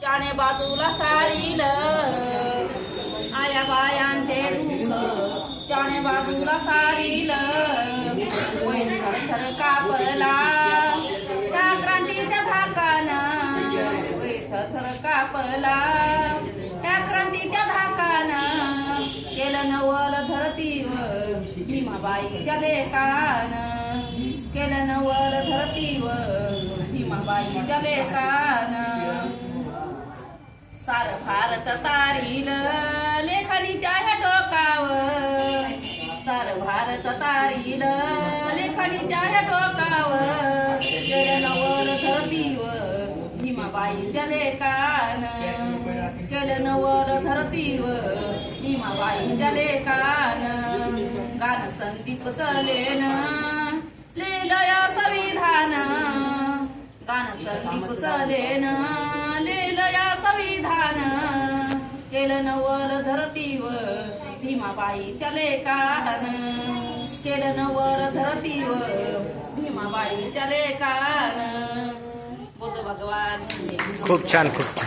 त्याने बाजूला सारील। आया बायांचे दुःख त्याने बाजूला सारील। वैन थर कापला। त्या क्रांतीच्या धाकान। वैन थर कापला। त्या क्रांतीच्या धाकान। केलं नवल धरतीवर। भीमाबाईच्या लेकान। केलं नवल धरतीवर। भीमाबाईच्या लेकान। सार भारत तारील लेखणीच्या ह्या टोकावर. सार भारत तारील लेखणीच्या ह्या टोकावर. केलं धरतीवर भीमाबाईच्या लेकान. केलं नवर धरतीवर भीमाबाईच्या लेकान. गान संदीप चलेन लिहिलं संविधान. गान संदीप चलेन लिहिलं केलं नवर धरतीवर भीमाबाईच्या लेकान केलं नवर धरतीवर भीमाबाईच्या लेकान बुद्ध भगवान. खूप छान खूप छान.